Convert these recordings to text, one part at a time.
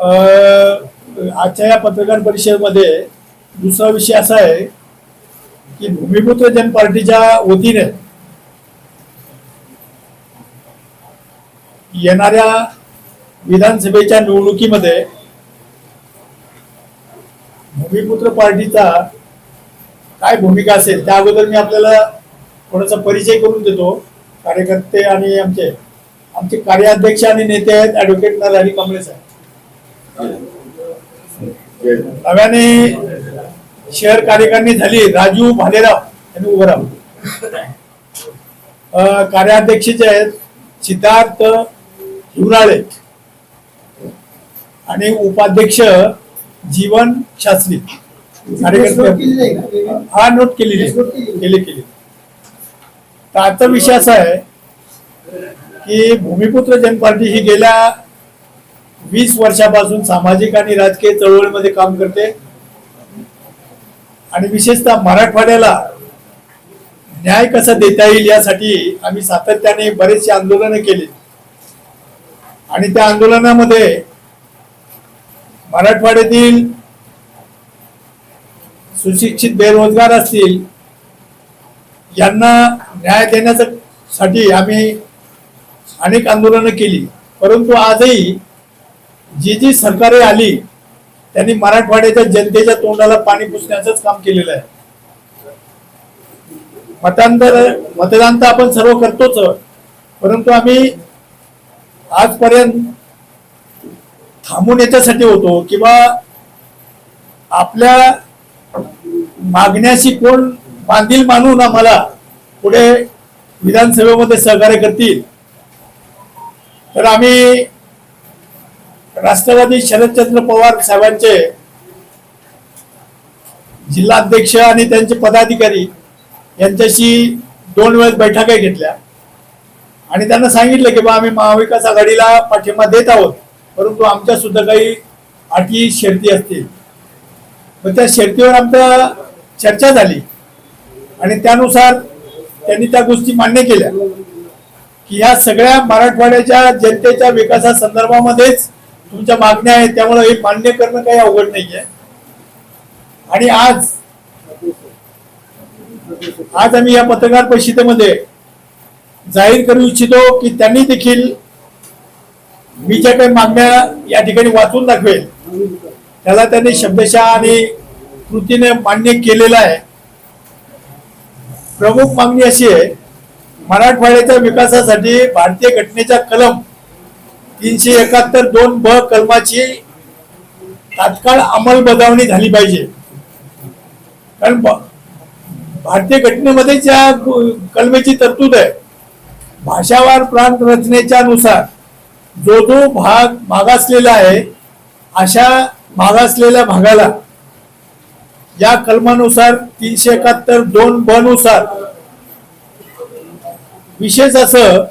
आजच्या या पत्रकार परिषदेमध्ये दुसरा विषय असा आहे की भूमिपुत्र जन पार्टीच्या वतीने येणाऱ्या विधानसभेच्या निवडणुकीमध्ये भूमिपुत्र पार्टीचा काय भूमिका असेल त्या अगोदर मी आपल्याला थोडासा परिचय करून देतो. कार्यकर्ते आणि आमचे आमचे कार्याध्यक्ष आणि नेते आहेत ऍडव्होकेट नारायणी कमळे साहेब नव्याने शहर कार्यकारिणी झाली. राजू भालेराव यांनी उभं राहून. अ, कार्याध्यक्ष जे आहेत सिद्धार्थ हिवराळे आणि उपाध्यक्ष जीवन शास्त्री. कार्यकर्ते हा नोट केलेली. केली केली. तर आजचा विषय असा आहे की भूमिपुत्र जन पार्टी ही गेल्या वीस वर्षापासून सामाजिक आणि राजकीय चळवळीमध्ये काम करते. आणि विशेषतः मराठवाड्याला न्याय कसा देता येईल यासाठी आम्ही सातत्याने बरेचसे आंदोलनं केली. आणि त्या आंदोलनामध्ये मराठवाड्यातील सुशिक्षित बेरोजगार असतील यांना न्याय देण्यासाठी आम्ही अनेक आंदोलनं केली. परंतु आजही जी जी सरकारे आली त्यांनी मराठवाड्याच्या जनतेच्या तोंडाला पाणी पुसण्याचंच काम केलेलं आहे. मतांतर मतदान तर आपण सर्व करतोच परंतु आम्ही आजपर्यंत थांबून याच्यासाठी होतो किंवा आपल्या मागण्याशी कोण बांधील मानून आम्हाला पुढे विधानसभेमध्ये सहकार्य करतील. तर आम्ही राष्ट्रवादी शरदचंद्र पवार साहेबांचे जिल्हाध्यक्ष आणि त्यांचे पदाधिकारी यांच्याशी दोन वेळेस बैठका घेतल्या. आणि त्यांना सांगितलं की बा आम्ही महाविकास आघाडीला पाठिंबा देत आहोत परंतु आमच्या सुद्धा काही अटी शर्ती असतील. मग त्या शर्तीवर आमच्या चर्चा झाली. आणि त्यानुसार त्यांनी त्या गोष्टी मान्य केल्या. की ह्या सगळ्या मराठवाड्याच्या जनतेच्या विकासासंदर्भामध्येच तुमच्या मागण्या आहेत त्यामुळे हे मान्य करणं काही अवघड नाहीये. आणि आज आज आम्ही या पत्रकार परिषदेमध्ये जाहीर करू इच्छितो की त्यांनी देखील मी ज्या काही मागण्या या ठिकाणी वाचून दाखवेल त्याला त्यांनी शब्दशः आणि कृतीने मान्य केलेलं आहे. प्रमुख मागणी अशी आहे मराठवाड्याच्या विकासासाठी भारतीय घटनेच्या कलम तीनशे एकाहत्तर दोन ब कलमाची तात्काळ अंमलबजावणी झाली पाहिजे. कारण भारतीय घटनेमध्ये ज्या कलमेची तरतूद आहे भाषावार प्रांत रचनेच्या नुसार जो जो भाग मागासलेला आहे अशा मागासलेल्या भागाला या कलमानुसार तीनशे एकाहत्तर दोन ब नुसार विशेष असं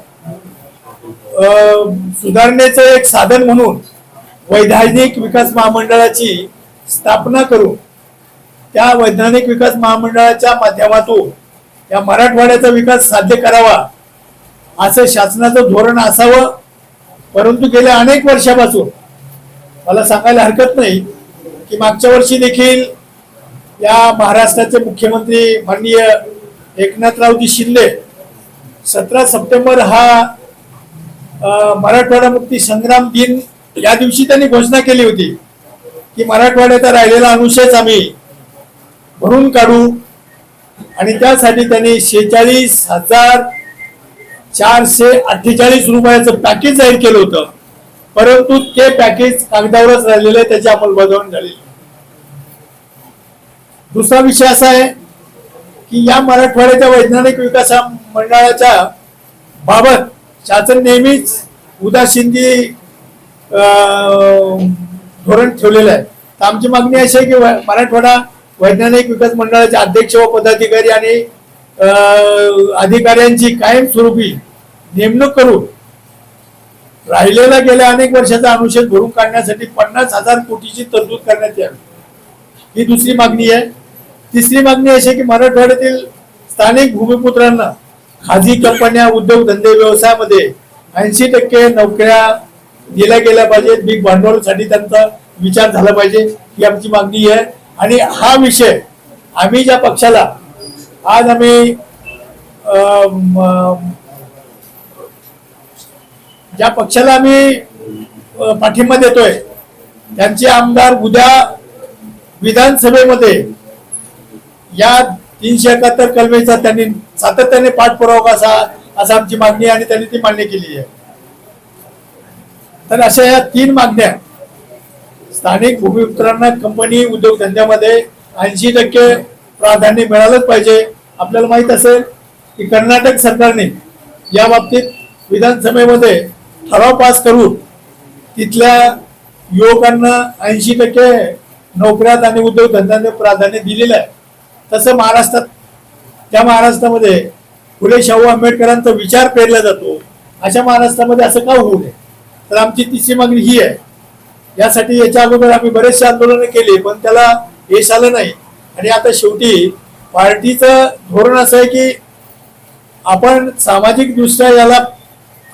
सुधारणेचं एक साधन म्हणून वैधानिक विकास महामंडळाची स्थापना करून त्या वैधानिक विकास महामंडळाच्या माध्यमातून या मराठवाड्याचा विकास साध्य करावा असं शासनाचं धोरण असावं. परंतु गेल्या अनेक वर्षापासून मला सांगायला हरकत नाही की मागच्या वर्षी देखील या महाराष्ट्राचे मुख्यमंत्री माननीय एकनाथरावजी शिंदे सतरा सप्टेंबर हा मराठवाडा मुक्ती संग्राम दिन या दिवशी त्यांनी घोषणा केली होती की मराठवाड्याचा राहिलेला अनुशेष आम्ही भरून काढू आणि त्यासाठी त्यांनी शेहेचाळीस हजार चारशे अठ्ठेचाळीस रुपयाचं पॅकेज जाहीर केलं होतं. परंतु ते पॅकेज कागदावरच राहिलेलं आहे त्याची अंमलबजावणी झालेली दुसरा विषय असा आहे की या मराठवाड्याच्या वैज्ञानिक विकास मंडळाच्या बाबत शासन नेहमीच उदासीनची अं, धोरण ठेवलेलं आहे. तर आमची मागणी अशी आहे की मराठवाडा वैज्ञानिक विकास मंडळाचे अध्यक्ष व पदाधिकारी आणि अधिकाऱ्यांची कायमस्वरूपी नेमणूक करून राहिलेला गेल्या अनेक वर्षाचा अनुषेध भरून काढण्यासाठी पन्नास हजार कोटीची तरतूद करण्यात यावी. ही दुसरी मागणी आहे. तिसरी मागणी अशी आहे की मराठवाड्यातील स्थानिक भूमिपुत्रांना खाजगी कंपन्या उद्योगधंदे व्यवसायामध्ये ऐंशी टक्के नोकऱ्या दिल्या गेल्या पाहिजेत. बिग भांडवलसाठी त्यांचा विचार झाला पाहिजे ही आमची मागणी आहे. आणि हा विषय आम्ही ज्या पक्षाला आज आम्ही अं, ज्या पक्षाला आम्ही पाठिंबा देतोय त्यांचे आमदार उद्या विधानसभेमध्ये या तीनशे एकाहत्तर कलमेचा त्यांनी सातत्याने पाठपुरावा असा असा आमची मागणी आहे आणि त्यांनी ती मान्य केली आहे. तर अशा या तीन मागण्या स्थानिक भूमिपुत्रांना कंपनी उद्योगधंद्यामध्ये ऐंशी टक्के प्राधान्य मिळालंच पाहिजे. आपल्याला माहीत असेल की कर्नाटक सरकारने या बाबतीत विधानसभेमध्ये ठराव पास करून तिथल्या युवकांना ऐंशी टक्के नोकऱ्यात आणि उद्योगधंद्याने प्राधान्य दिलेलं आहे. तसं महाराष्ट्रात त्या महाराष्ट्रामध्ये फुले शाहू आंबेडकरांचा विचार पेरला जातो. अशा महाराष्ट्रामध्ये असं का होऊ नये? तर आमची तिसरी मागणी ही आहे. यासाठी याच्या अगोदर आम्ही बरेचसे आंदोलनं केली पण त्याला यश आलं नाही. आणि आता शेवटी पार्टीचं धोरण असं आहे की आपण सामाजिकदृष्ट्या याला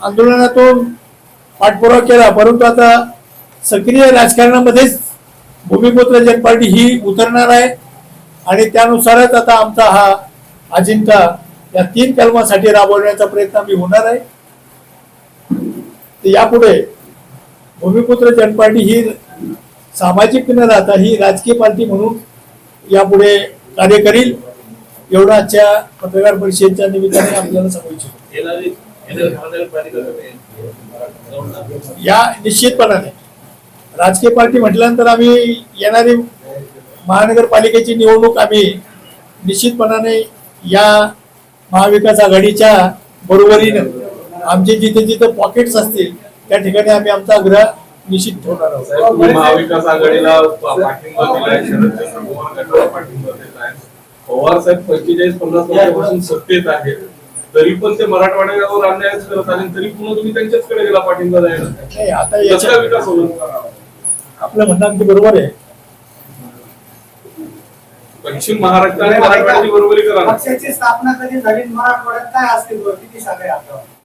आंदोलनातून पाठपुरावा केला परंतु आता सक्रिय राजकारणामध्येच भूमिपुत्र जनपार्टी ही उतरणार आहे. आणि त्यानुसारच आता आमचा हा अजिंठा या तीन कलमासाठी राबवण्याचा प्रयत्न आम्ही होणार आहे. यापुढे भूमिपुत्र जन पार्टी ही सामाजिक न राहता ही राजकीय पार्टी म्हणून यापुढे कार्य करील एवढं आजच्या पत्रकार परिषदेच्या निमित्ताने आपल्याला सांगू इच्छितो या निश्चितपणाने राजकीय पार्टी म्हटल्यानंतर आम्ही येणारी महानगरपालिकेची निवडणूक आम्ही निश्चितपणाने या महाविकास आघाडीच्या बरोबरीनं आमचे जिथे जिथे पॉकेट्स असतील त्या ठिकाणी आम्ही आमचा आग्रह निश्चित ठेवणार आहोत. महाविकास आघाडीला पाठिंबा दिलाय शरदचंद्र पवार पाठिंबा साहेब पंचेचाळीस पन्नास वर्षापासून सत्तेत आहेत. तरी पण ते मराठवाड्यावर अन्यायच करत आले तरी पुन्हा तुम्ही त्यांच्याचकडे गेला पाठिंबा द्यायला नाही आता याच्या विकास होईल आपलं म्हणणं अगदी बरोबर आहे. पश्चिम महाराष्ट्राने आणि मराठवाड्याची बरोबरी करा पक्षाची स्थापना कधी झाली मराठवाड्यात काय असतील किती शाखा आहे आता?